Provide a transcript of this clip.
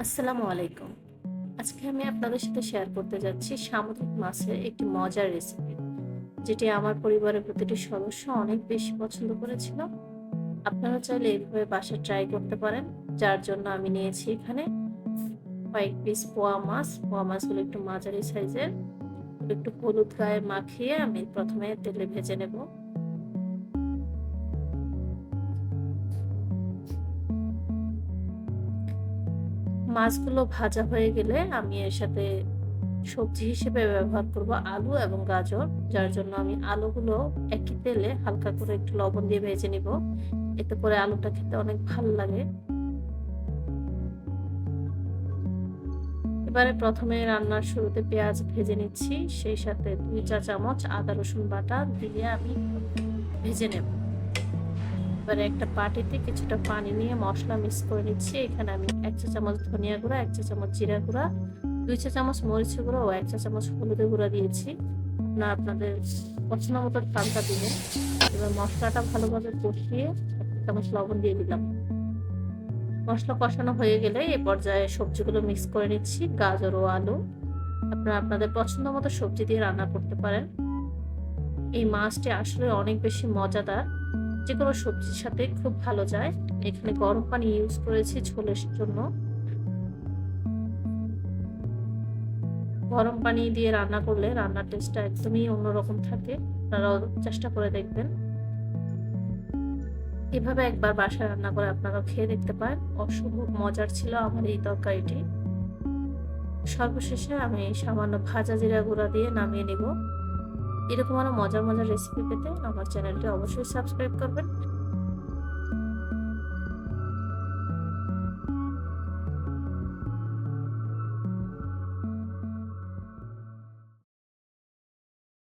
আসসালামু আলাইকুম। আজকে আমি আপনাদের সাথে শেয়ার করতে যাচ্ছি সামুদ্রিক মাছের একটি মজার রেসিপি যেটি আমার পরিবারের প্রতিটি সদস্য অনেক বেশি পছন্দ করেছিল। আপনারা চাইলে এইভাবে বাসা ট্রাই করতে পারেন, যার জন্য আমি নিয়েছি এখানে কয়েক পিস পোয়া মাছ। পোয়া মাছগুলো একটু মাঝারি সাইজের একটু হলুদ গায়ে মাখিয়ে আমি প্রথমে তেলে ভেজে নেব। মাছগুলো ভাজা হয়ে গেলে আমি এর সাথে সবজি হিসেবে ব্যবহার করব আলু এবং গাজর, যার জন্য আমি আলুগুলো একই তেলে হালকা করে একটু লবণ দিয়ে ভেজে নিব। এতে করে আলুটা খেতে অনেক ভালো লাগে। এবারে প্রথমে রান্নার শুরুতে পেঁয়াজ ভেজে নিচ্ছি, সেই সাথে দুই চা চামচ আদা রসুন বাটা দিয়ে আমি ভেজে নেব। এবারে একটা বাটিতে কিছুটা পানি নিয়ে মশলা মিক্স করে নিচ্ছি। এখানে আমি এক চা চামচ ধনিয়া গুঁড়া, এক চা চামচ জিরা গুঁড়া, দুই চা চামচ মরিচ গুঁড়া ও এক চা চামচ হলুদের গুঁড়া দিয়েছি। আপনারা আপনাদের পছন্দ মতো ঠান্ডা দিবেন। এবার মশলাটা ভালোভাবে কষিয়ে এক চামচ লবণ দিয়ে দিলাম। মশলা কষানো হয়ে গেলে এ পর্যায়ে সবজিগুলো মিক্স করে নিচ্ছি, গাজর ও আলু। আপনারা আপনাদের পছন্দ মতো সবজি দিয়ে রান্না করতে পারেন। এই মাছটি আসলে অনেক বেশি মজাদার। যে কোনো সবজির সাথে খুব ভালো যায়। এখানে গরম পানি ইউজ করেছি ঝোলের জন্য। গরম পানি দিয়ে রান্না করলে রান্নার টেস্টটা একদমই অন্যরকম থাকে। আপনারাও চেষ্টা করে দেখবেন। এভাবে একবার বাসায় রান্না করে আপনারা খেয়ে দেখতে পারেন। অসম্ভব মজার ছিল আমার এই তরকারিটি। সর্বশেষে আমি সামান্য ভাজা জিরা গুঁড়া দিয়ে নামিয়ে নিব। এরকম আরও মজার মজার রেসিপি পেতে আমার চ্যানেলটি অবশ্যই সাবস্ক্রাইব করবেন।